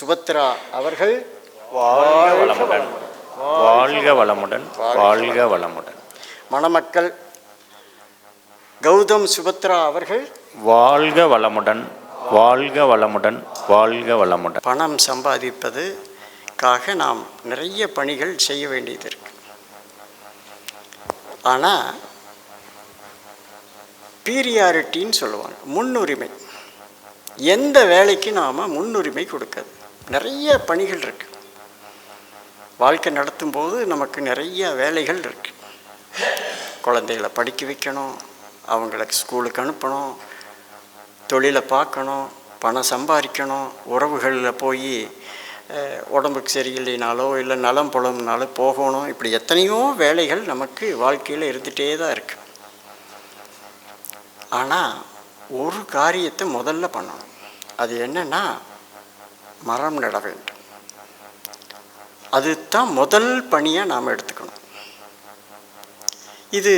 சுபத்ரா அவர்கள் வாழ்க வளமுடன். வாழ்க வளமுடன் வாழ்க வளமுடன். மணமக்கள் கௌதம் சுபத்ரா அவர்கள் வாழ்க வளமுடன் வாழ்க வளமுடன் வாழ்க வளமுடன். பணம் சம்பாதிப்பதுக்காக நாம் நிறைய பணிகள் செய்ய வேண்டியது இருக்கு. ஆனால் பீரியாரிட்டின்னு சொல்லுவாங்க முன்னுரிமை. எந்த வேலைக்கு நாம் முன்னுரிமை கொடுக்காது. நிறைய பணிகள் இருக்கு. வாழ்க்கை நடத்தும்போது நமக்கு நிறைய வேலைகள் இருக்கு. குழந்தைகளை படிக்க வைக்கணும் அவங்களுக்கு ஸ்கூலுக்கு அனுப்பணும் தொழிலை பார்க்கணும் பணம் சம்பாதிக்கணும் உறவுகளில் போய் உடம்புக்கு சரியில்லைனாலோ இல்லை நலம் புலம்னாலோ போகணும். இப்படி எத்தனையோ வேலைகள் நமக்கு வாழ்க்கையில் இருந்துகிட்டே தான் இருக்கு. ஆனால் ஒரு காரியத்தை முதல்ல பண்ணணும். அது என்னென்னா மரம் நட வேண்டும். அதுதான் முதல் பணியாக நாம் எடுத்துக்கணும். இது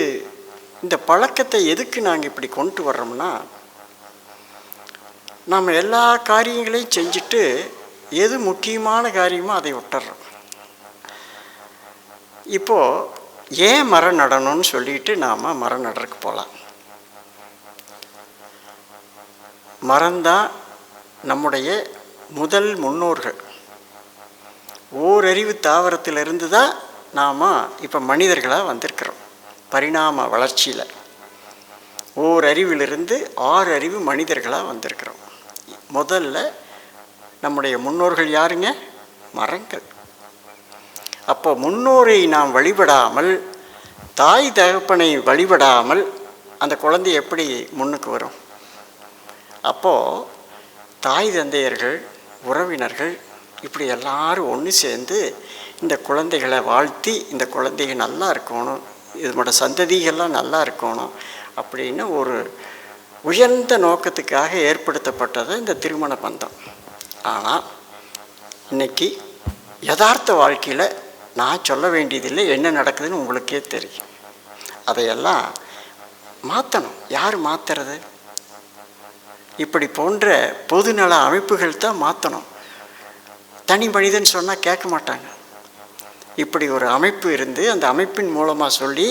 இந்த பழக்கத்தை எதுக்கு நாங்கள் இப்படி கொண்டு வர்றோம்னா நம்ம எல்லா காரியங்களையும் செஞ்சுட்டு எது முக்கியமான காரியமோ அதை விட்டுறோம். இப்போது ஏன் மரம் நடணும்னு சொல்லிட்டு நாம் மரம் நடுறதுக்கு போகலாம் மரம்தான் நம்முடைய முதல் முன்னோர்கள். ஓரறிவு தாவரத்திலிருந்து தான் நாம் இப்போ மனிதர்களாக வந்திருக்கிறோம். பரிணாம வளர்ச்சியில். ஓர் அறிவிலிருந்து ஆறு அறிவு மனிதர்களாக வந்திருக்கிறோம். முதல்ல நம்முடைய முன்னோர்கள் யாருங்க? மரங்கள். அப்போ முன்னோரை நாம் வழிபடாமல் தாய் தகப்பனை வழிபடாமல் அந்த குழந்தை எப்படி முன்னுக்கு வரும்? அப்போது தாய் தந்தையர்கள் உறவினர்கள் இப்படி எல்லாரும் ஒன்று சேர்ந்து இந்த குழந்தைகளை வாழ்த்தி இந்த குழந்தைங்க நல்லா இருக்கணும் இதனோட சந்ததிகள்லாம் நல்லா இருக்கணும் அப்படின்னு ஒரு உயர்ந்த நோக்கத்துக்காக ஏற்படுத்தப்பட்டது இந்த திருமண பந்தம். ஆனால் இன்னைக்கு யதார்த்த வாழ்க்கையில் நான் சொல்ல வேண்டியதில்லை என்ன நடக்குதுன்னு உங்களுக்கே தெரியும். அதையெல்லாம் மாற்றணும் யார் மாற்றுறது இப்படி போன்ற பொதுநல அமைப்புகள் தான் மாற்றணும் தனி மனிதன் சொன்னால் கேட்க மாட்டாங்க. இப்படி ஒரு அமைப்பு இருந்து அந்த அமைப்பின் மூலமாக சொல்லி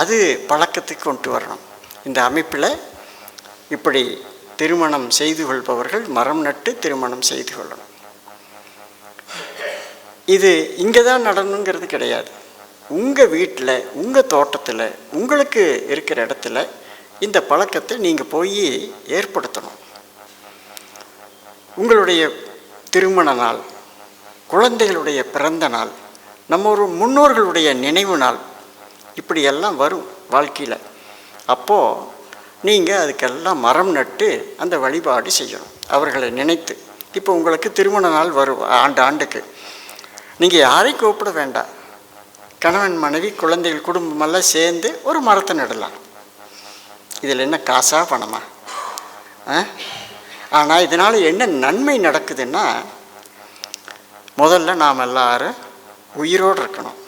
அது பழக்கத்துக்கு கொண்டு வரணும். இந்த அமைப்பில் இப்படி திருமணம் செய்து கொள்பவர்கள் மரம் நட்டு திருமணம் செய்து கொள்ளணும். இது இங்கே தான் நடணுங்கிறது கிடையாது. உங்கள் வீட்டில் உங்கள் தோட்டத்தில் உங்களுக்கு இருக்கிற இடத்துல இந்த பழக்கத்தை நீங்கள் போய் ஏற்படுத்தணும். உங்களுடைய திருமண நாள் குழந்தைகளுடைய பிறந்த நாள் நம்ம ஒரு முன்னோர்களுடைய நினைவு நாள் இப்படியெல்லாம் வரும் வாழ்க்கையில். அப்போது நீங்கள் அதுக்கெல்லாம் மரம் நட்டு அந்த வழிபாடு செய்யணும். அவர்களை நினைத்து. இப்போ உங்களுக்கு திருமண நாள் வரும் ஆண்டு ஆண்டுக்கு. நீங்கள் யாரையும் கூப்பிட வேண்டாம். கணவன் மனைவி குழந்தைகள் குடும்பமெல்லாம் சேர்ந்து ஒரு மரத்தை நடலாம். இதில் என்ன காசா பணமா? ஆனால் இதனால் என்ன நன்மை நடக்குதுன்னா முதல்ல நாம் எல்லாரும் உயிரோடு இருக்கணும்.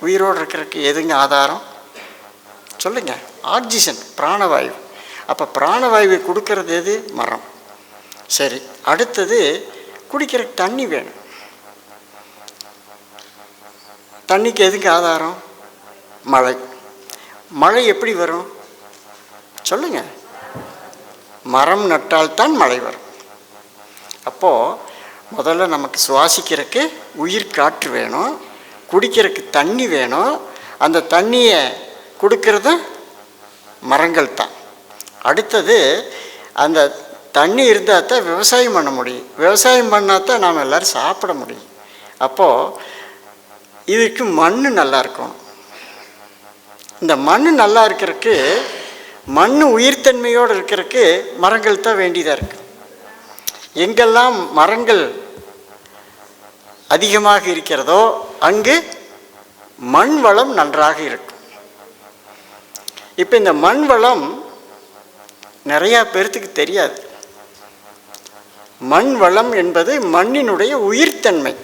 உயிரோடு இருக்கிறதுக்கு எதுங்க ஆதாரம்? சொல்லுங்க. ஆக்சிஜன் பிராணவாயு. அப்போ பிராணவாயுவை கொடுக்கறது எது? மரம். சரி அடுத்தது குடிக்கிற தண்ணி வேணும். தண்ணிக்கு எதுக்கு ஆதாரம்? மழை. மழை எப்படி வரும்? சொல்லுங்க. மரம் நட்டால்தான் மழை வரும். அப்போது முதல்ல நமக்கு சுவாசிக்கிறதுக்கு உயிர் காற்று வேணும் குடிக்கிறதுக்கு தண்ணி வேணும். அந்த தண்ணியை கொடுக்கறது மரங்கள் தான். அடுத்தது அந்த தண்ணி இருந்தால் தான் விவசாயம் பண்ண முடியும். விவசாயம் பண்ணால் தான் நாம் எல்லோரும் சாப்பிட முடியும். அப்போது இதுக்கு மண் நல்லா இருக்கணும். இந்த மண் நல்லா இருக்கிறதுக்கு மண் உயிர்த்தன்மையோடு இருக்கிறதுக்கு மரங்கள் தான் வேண்டியதாக இருக்குது எங்கெல்லாம் மரங்கள் அதிகமாக இருக்கிறதோ அங்கு மண் வளம் நன்றாக இருக்கும். இப்போ இந்த மண் வளம் நிறையா பேர்த்துக்கு தெரியாது. மண் வளம் என்பது மண்ணினுடைய உயிர்த்தன்மை.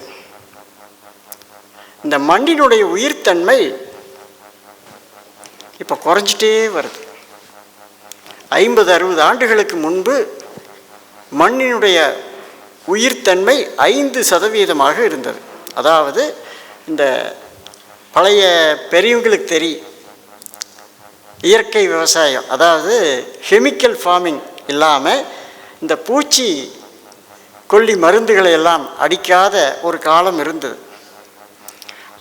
இந்த மண்ணினுடைய உயிர்த்தன்மை இப்போ குறைஞ்சிட்டே வருது. ஐம்பது அறுபது ஆண்டுகளுக்கு முன்பு மண்ணினுடைய உயிர்த்தன்மை ஐந்து சதவீதமாக இருந்தது. அதாவது இந்த பழைய பெரியவங்களுக்கு தெரியும் இயற்கை விவசாயம் அதாவது கெமிக்கல் ஃபார்மிங் இல்லாமல் இந்த பூச்சி கொல்லி மருந்துகளை எல்லாம் அடிக்காத ஒரு காலம் இருந்தது.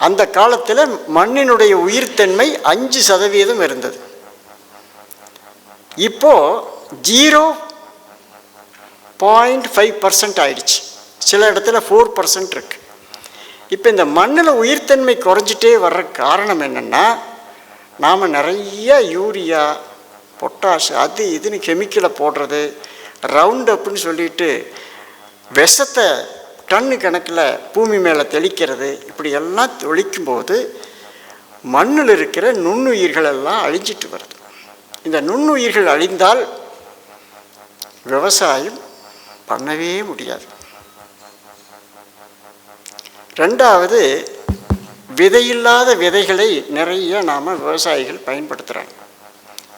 அந்த காலத்தில் மண்ணினுடைய உயிர்த்தன்மை அஞ்சு சதவீதம் இருந்தது. இப்போ ஜீரோ பாயிண்ட் ஃபைவ் பர்சன்ட் ஆயிடுச்சு. சில இடத்துல ஃபோர் பர்சன்ட் இருக்கு. இப்போ இந்த மண்ணில் உயிர்த்தன்மை குறைஞ்சிட்டே வர்ற காரணம் என்னென்னா நாம் நிறைய யூரியா பொட்டாஷ் அது இதுன்னு கெமிக்கலை போடுறது ரவுண்ட் அப்புன்னு சொல்லிட்டு விஷத்தை டன்னு கணக்கில் பூமி மேலே தெளிக்கிறது இப்படி எல்லாம் தெளிக்கும்போது மண்ணில் இருக்கிற நுண்ணுயிர்கள் எல்லாம் அழிஞ்சிட்டு வருது. இந்த நுண்ணுயிர்கள் அழிந்தால் விவசாயம் பண்ணவே முடியாது. ரெண்டாவது விதையில்லாத விதைகளை நிறைய நாம் விவசாயிகள் பயன்படுத்துகிறாங்க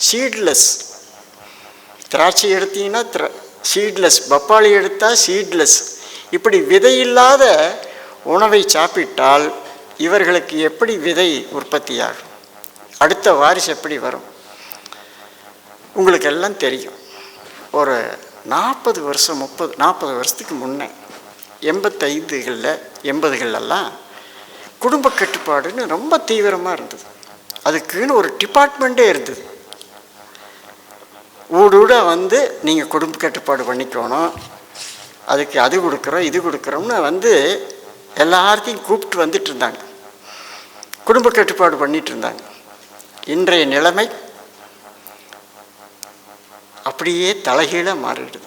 சீட்லெஸ் திராட்சை எடுத்தீங்கன்னா திரா சீட்லெஸ் பப்பாளி எடுத்தால் சீட்லெஸ் இப்படி விதையில்லாத உணவை சாப்பிட்டால் இவர்களுக்கு எப்படி விதை உற்பத்தியாகும்? அடுத்த வாரிசு எப்படி வரும்? உங்களுக்கு எல்லாம் தெரியும். ஒரு நாற்பது வருஷம் முப்பது நாற்பது வருஷத்துக்கு முன்னே எண்பத்தைந்துகளில் எண்பதுகளெல்லாம் குடும்ப கட்டுப்பாடுன்னு ரொம்ப தீவிரமாக இருந்தது. அதுக்குன்னு ஒரு டிபார்ட்மெண்ட்டே இருந்தது. ஊடூட வந்து நீங்கள் குடும்ப கட்டுப்பாடு பண்ணிக்கணும். அதுக்கு அது கொடுக்குறோம் இது கொடுக்குறோம்னு வந்து எல்லாத்தையும் கூப்பிட்டு வந்துட்டு இருந்தாங்க. குடும்ப கட்டுப்பாடு பண்ணிகிட்டு இருந்தாங்க. இன்றைய நிலைமை அப்படியே தலைகீழாக மாறிடுது.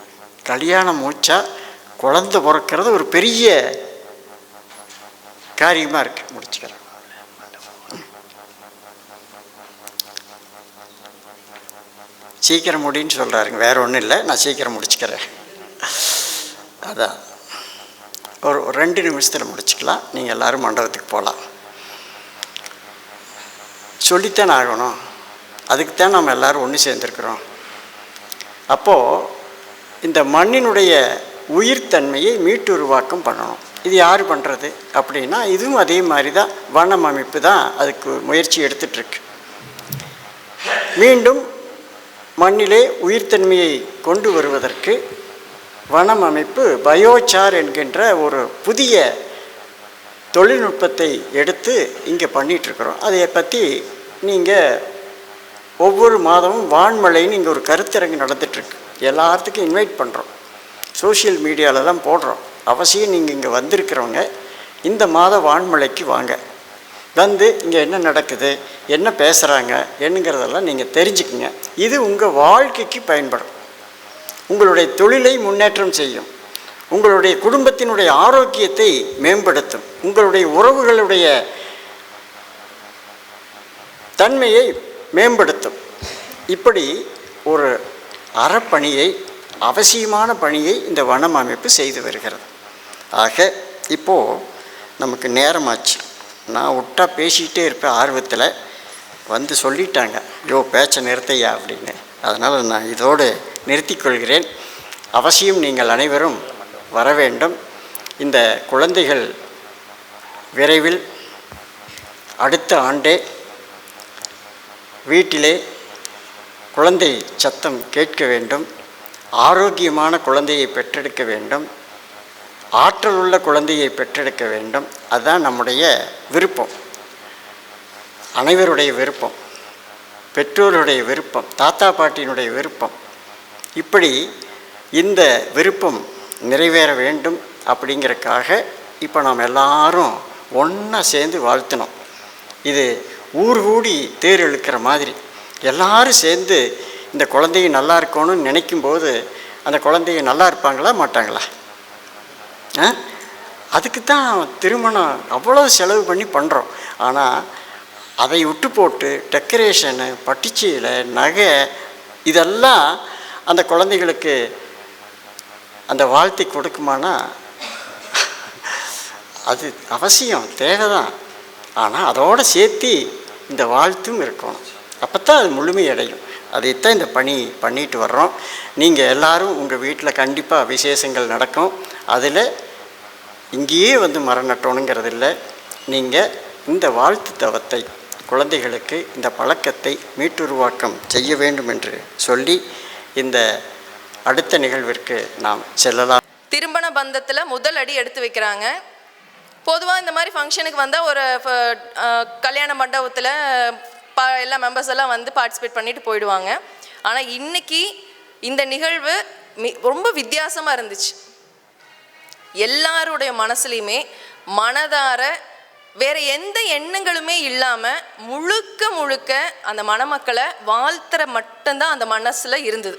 கல்யாணம் மூச்சா குழந்த பிறக்கிறது ஒரு பெரிய காரியமாக இருக்குது முடிச்சுக்கிறேன். சீக்கிரம் முடின்னு சொல்கிறாருங்க வேறு ஒன்றும் இல்லை நான் சீக்கிரம் முடிச்சுக்கிறேன். அதான். ஒரு ஒரு ரெண்டு நிமிஷத்தில் முடிச்சுக்கலாம். நீங்கள் எல்லோரும் மண்டபத்துக்கு போகலாம் சொல்லித்தான் ஆகணும். அதுக்கு தான் நம்ம எல்லோரும் ஒன்று சேர்ந்துருக்குறோம். அப்போது இந்த மண்ணினுடைய உயிர்த்தன்மையை மீட்டுருவாக்கம் பண்ணணும். இது யார் பண்ணுறது அப்படின்னா இதுவும் அதே மாதிரி தான் வனம் அமைப்பு தான் அதுக்கு முயற்சி எடுத்துட்ருக்கு. மீண்டும் மண்ணிலே உயிர்த்தன்மையை கொண்டு வருவதற்கு வனம் அமைப்பு பயோசார் என்கின்ற ஒரு புதிய தொழில்நுட்பத்தை எடுத்து இங்கே பண்ணிகிட்ருக்குறோம் அதை பற்றி நீங்கள் ஒவ்வொரு மாதமும் வான்மழைன்னு இங்கே ஒரு கருத்தரங்கு நடந்துகிட்ருக்கு எல்லாத்துக்கும் இன்வைட் பண்ணுறோம் சோஷியல் தான் போடுறோம். அவசியம் நீங்கள் இங்கே வந்திருக்கிறவங்க இந்த மாத வான்மழைக்கு வாங்க. வந்து இங்கே என்ன நடக்குது என்ன பேசுகிறாங்க என்னங்கிறதெல்லாம் நீங்கள் தெரிஞ்சுக்குங்க. இது உங்கள் வாழ்க்கைக்கு பயன்படும். உங்களுடைய தொழிலை முன்னேற்றம் செய்யும். உங்களுடைய குடும்பத்தினுடைய ஆரோக்கியத்தை மேம்படுத்தும். உங்களுடைய உறவுகளுடைய தன்மையை மேம்படுத்தும். இப்படி ஒரு அறப்பணியை அவசியமான பணியை இந்த வனம் அமைப்பு செய்து வருகிறது. ஆக இப்போது நமக்கு நேரமாச்சு. நான் விட்டா பேசிக்கிட்டே இருப்பேன் ஆர்வத்தில். வந்து சொல்லிட்டாங்க. யோ பேச்சை நிறுத்தையா? அப்படின்னு. அதனால் நான் இதோடு நிறுத்திக்கொள்கிறேன் அவசியம் நீங்கள் அனைவரும் வர வேண்டும். இந்த குழந்தைகள் விரைவில் அடுத்த ஆண்டே வீட்டிலே குழந்தை சத்தம் கேட்க வேண்டும் ஆரோக்கியமான குழந்தையை பெற்றெடுக்க வேண்டும் ஆற்றல் உள்ள குழந்தையை பெற்றெடுக்க வேண்டும். அதுதான் நம்முடைய விருப்பம். அனைவருடைய விருப்பம். பெற்றோருடைய விருப்பம் தாத்தா பாட்டியினுடைய விருப்பம். இப்படி இந்த விருப்பம் நிறைவேற வேண்டும் அப்படிங்கிறக்காக இப்போ நாம் எல்லாரும் ஒன்றா சேர்ந்து வாழ்த்தினோம் இது ஊர் கூடி தேர் இழுக்கிற மாதிரி. எல்லாரும் சேர்ந்து இந்த குழந்தைய நல்லா இருக்கணும்னு நினைக்கும்போது அந்த குழந்தைய நல்லா இருப்பாங்களா மாட்டாங்களா? ஆ? அதுக்கு தான் திருமணம் அவ்வளோ செலவு பண்ணி பண்ணுறோம் ஆனால் அதை விட்டு போட்டு டெக்கரேஷனு பட்டுச்சீலை நகை இதெல்லாம் அந்த குழந்தைகளுக்கு அந்த வாழ்த்தை கொடுக்குமானா? அது அவசியம் தேவை தான் ஆனால் அதோடு சேர்த்து இந்த வாழ்த்தும் இருக்கணும் அப்போ தான் அது முழுமையடையும். அதைத்தான் இந்த பணி பண்ணிட்டு வர்றோம். நீங்கள் எல்லாரும் உங்கள் வீட்டில் கண்டிப்பாக விசேஷங்கள் நடக்கும். அதில் இங்கேயே வந்து மரம் நட்டணுங்கிறது இல்லை நீங்கள் இந்த வாழ்த்து தவத்தை குழந்தைகளுக்கு இந்த பழக்கத்தை மீட்டுருவாக்கம் செய்ய வேண்டும் என்று சொல்லி இந்த அடுத்த நிகழ்விற்கு நாம் செல்லலாம். திருமண பந்தத்தில் முதல் அடி எடுத்து வைக்கிறாங்க. பொதுவாக இந்த மாதிரி ஃபங்க்ஷனுக்கு வந்தால் ஒரு கல்யாண மண்டபத்தில் ப எல்லா மெம்பர்ஸ் எல்லாம் வந்து பார்ட்டிசிபேட் பண்ணிட்டு போயிடுவாங்க. ஆனால் இன்னைக்கு இந்த நிகழ்வு மி ரொம்ப வித்தியாசமாக இருந்துச்சு. எல்லாருடைய மனசுலையுமே மனதார வேற எந்த எண்ணங்களுமே இல்லாமல் முழுக்க முழுக்க அந்த மணமக்களை வாழ்த்துற மட்டும்தான் அந்த மனசில் இருந்தது.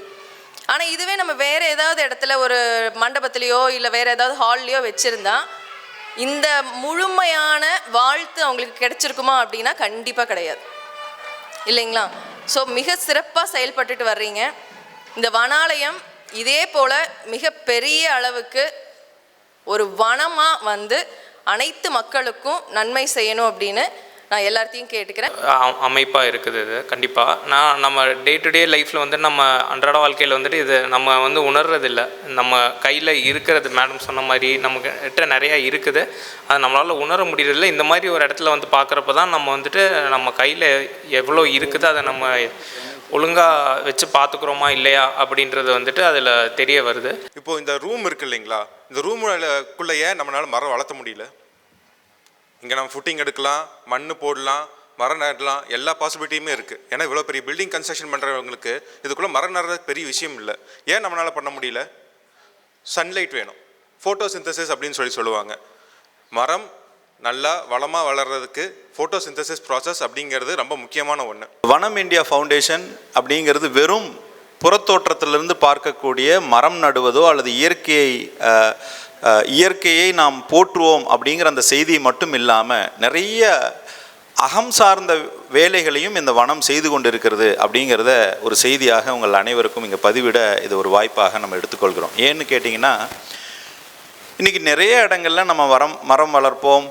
ஆனால் இதுவே நம்ம வேற ஏதாவது இடத்துல ஒரு மண்டபத்துலேயோ இல்லை வேற ஏதாவது ஹால்லையோ வச்சுருந்தா இந்த முழுமையான வாழ்த்து அவங்களுக்கு கிடைச்சிருக்குமா அப்படின்னா கண்டிப்பாக கிடையாது. இல்லைங்களா? ஸோ மிக சிறப்பாக செயல்பட்டுட்டு வர்றீங்க. இந்த வனாலயம் இதே போல் மிக பெரிய அளவுக்கு ஒரு வனமாக வந்து அனைத்து மக்களுக்கும் நன்மை செய்யணும் அப்படின்னு நான் எல்லாத்தையும் கேட்டுக்கிறேன். அமைப்பாக இருக்குது இது கண்டிப்பாக நான் நம்ம டே டு டே லைஃப்பில் வந்து நம்ம அன்றாட வாழ்க்கையில் வந்துட்டு இது நம்ம வந்து உணர்றதில்ல. நம்ம கையில் இருக்கிறது மேடம் சொன்ன மாதிரி நம்மக்கிட்ட நிறையா இருக்குது. அது நம்மளால் உணர முடியறதில்ல. இந்த மாதிரி ஒரு இடத்துல வந்து பார்க்குறப்ப தான் நம்ம வந்துட்டு நம்ம கையில் எவ்வளோ இருக்குது அதை நம்ம ஒழுங்காக வச்சு பார்த்துக்குறோமா இல்லையா அப்படின்றது வந்துட்டு அதில் தெரிய வருது. இப்போ இந்த ரூம் இருக்கு இல்லைங்களா? இந்த ரூமுக்குள்ள ஏன் நம்மளால மரம் வளர்த்த முடியல? இங்கே நம்ம ஃபுட்டிங் எடுக்கலாம் மண் போடலாம் மரம் நடலாம் எல்லா பாசிபிலிட்டியுமே இருக்குது ஏன்னா இவ்வளோ பெரிய பில்டிங் கன்ஸ்ட்ரக்ஷன் பண்ணுறவங்களுக்கு இதுக்குள்ளே மரம் நடுறது பெரிய விஷயம் இல்லை. ஏன் நம்மளால பண்ண முடியல? சன்லைட் வேணும். ஃபோட்டோ சிந்தசிஸ் அப்படின்னு சொல்லி சொல்லுவாங்க. மரம் நல்லா வளமாக வளர்கிறதுக்கு ஃபோட்டோ சிந்தசிஸ் ப்ராசஸ் அப்படிங்கிறது ரொம்ப முக்கியமான ஒன்று வனம் இந்தியா ஃபவுண்டேஷன் அப்படிங்கிறது வெறும் புறத்தோற்றத்திலிருந்து பார்க்கக்கூடிய மரம் நடுவதோ அல்லது இயற்கையை இயற்கையை நாம் போற்றுவோம் அப்படிங்கிற அந்த செய்தி மட்டும் இல்லாமல் நிறைய அகம் சார்ந்த வேலைகளையும் இந்த வனம் செய்து கொண்டிருக்கிறது அப்படிங்கிறத ஒரு செய்தியாக உங்கள் அனைவருக்கும் இங்கே பதிவிட இது ஒரு வாய்ப்பாக நம்ம எடுத்துக்கொள்கிறோம். ஏன்னு கேட்டிங்கன்னா இன்றைக்கி நிறைய இடங்கள்ல நம்ம வரம் மரம் வளர்ப்போம்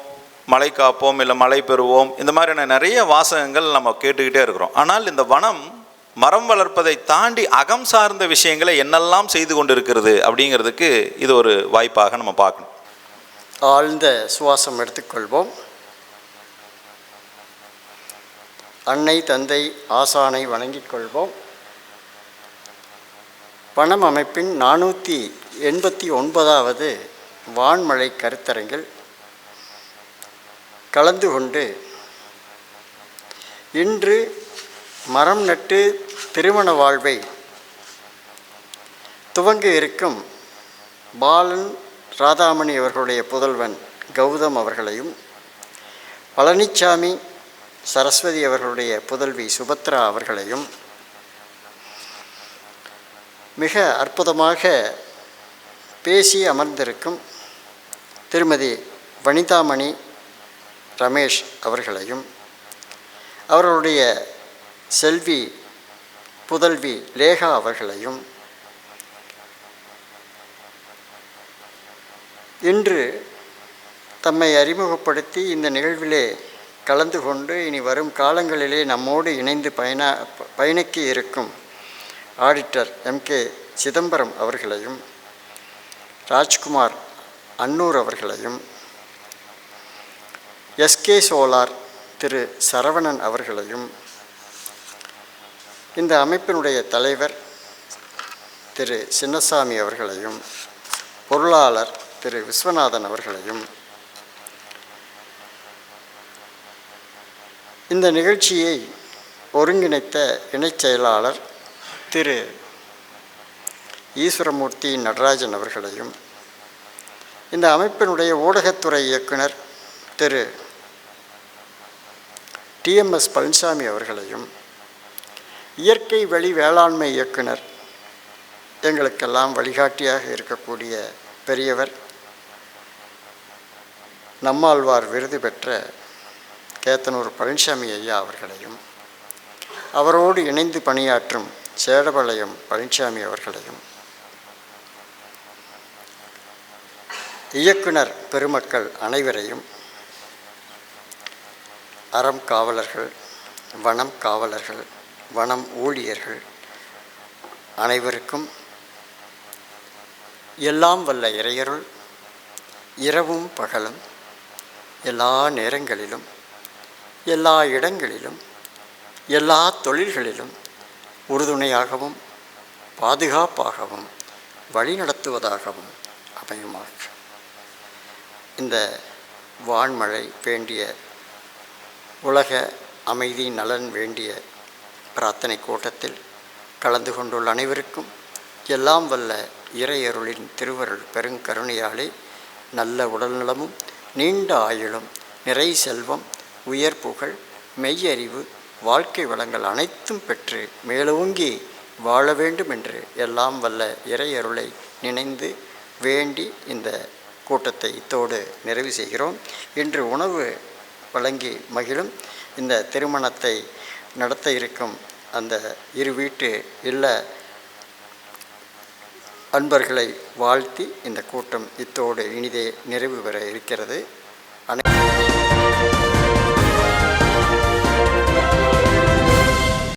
மழை காப்போம் இல்லை மழை பெறுவோம் இந்த மாதிரியான நிறைய வாசகங்கள் நம்ம கேட்டுக்கிட்டே இருக்கிறோம். ஆனால் இந்த வனம் மரம் வளர்ப்பதை தாண்டி அகம் சார்ந்த விஷயங்களை என்னெல்லாம் செய்து கொண்டிருக்கிறது அப்படிங்கிறதுக்கு இது ஒரு வாய்ப்பாக நம்ம பார்க்கணும். ஆழ்ந்த சுவாசம் எடுத்துக்கொள்வோம். அன்னை தந்தை ஆசானை வணங்கிக் கொள்வோம். பணம் அமைப்பின் நானூற்றி எண்பத்தி ஒன்பதாவது வான்மழை கருத்தரங்கில் கலந்து கொண்டு இன்று மரம் நட்டு திருமண வாழ்வை துவங்க இருக்கும் பாலன் ராதாமணி அவர்களுடைய புதல்வன் கௌதம் அவர்களையும் பழனிச்சாமி சரஸ்வதி அவர்களுடைய புதல்வி சுபத்ரா அவர்களையும் மிக அற்புதமாக பேசி அமர்ந்திருக்கும் திருமதி வனிதாமணி ரமேஷ் அவர்களையும் அவர்களுடைய செல்வி புதல்வி லேகா அவர்களையும் இன்று தம்மை அறிமுகப்படுத்தி இந்த நிகழ்விலே கலந்து கொண்டு இனி வரும் காலங்களிலே நம்மோடு இணைந்து பயண பயணிக்க இருக்கும் ஆடிட்டர் எம்கே சிதம்பரம் அவர்களையும் ராஜ்குமார் அன்னூர் அவர்களையும் எஸ்கே சோலார் திரு. சரவணன் அவர்களையும் இந்த அமைப்பினுடைய தலைவர் திரு சின்னசாமி அவர்களையும் பொருளாளர் திரு விஸ்வநாதன் அவர்களையும் இந்த நிகழ்ச்சியை ஒருங்கிணைத்த இணைச் செயலாளர் திரு ஈஸ்வரமூர்த்தி நடராஜன் அவர்களையும் இந்த அமைப்பினுடைய ஊடகத்துறை இயக்குனர் திரு டிஎம்எஸ் பழனிசாமி அவர்களையும் இயற்கை வழி வேளாண்மை இயக்குனர். எங்களுக்கெல்லாம் வழிகாட்டியாக இருக்கக்கூடிய பெரியவர். நம்மாழ்வார் விருது பெற்ற கேத்தனூர் பழனிசாமி ஐயா அவர்களையும் அவரோடு இணைந்து பணியாற்றும் சேடபாளையம் பழனிசாமி அவர்களையும் இயக்குனர் பெருமக்கள் அனைவரையும் அறம் காவலர்கள் வனம் காவலர்கள் வனம் ஊழியர்கள் அனைவருக்கும் எல்லாம் வல்ல இறையருள் இரவும் பகலும் எல்லா நேரங்களிலும் எல்லா இடங்களிலும் எல்லா தொழில்களிலும் உறுதுணையாகவும் பாதுகாப்பாகவும் வழிநடத்துவதாகவும் அமையுமாக இந்த வான்மழை வேண்டிய உலக அமைதி நலன் வேண்டிய பிரார்த்தனை கூட்டத்தில் கலந்து கொண்டுள்ள அனைவருக்கும் எல்லாம் வல்ல இறையருளின் திருவருள் பெருங்கருணையாலே நல்ல உடல்நலமும் நீண்ட ஆயுளும் நிறை செல்வம் உயர் புகழ் மெய்யறிவு வாழ்க்கை வளங்கள் அனைத்தும் பெற்று மேலோங்கி வாழ வேண்டும் என்று எல்லாம் வல்ல இறையருளை நினைந்து வேண்டி இந்த கூட்டத்தை இத்தோடு நிறைவு செய்கிறோம். இன்று உணவு வழங்கி மகிழும் இந்த திருமணத்தை நடத்த இருக்கும் அந்த இரு வீட்டு இல்ல அன்பர்களை வாழ்த்தி இந்த கூட்டம் இத்தோடு இனிதே நிறைவு பெற இருக்கிறது.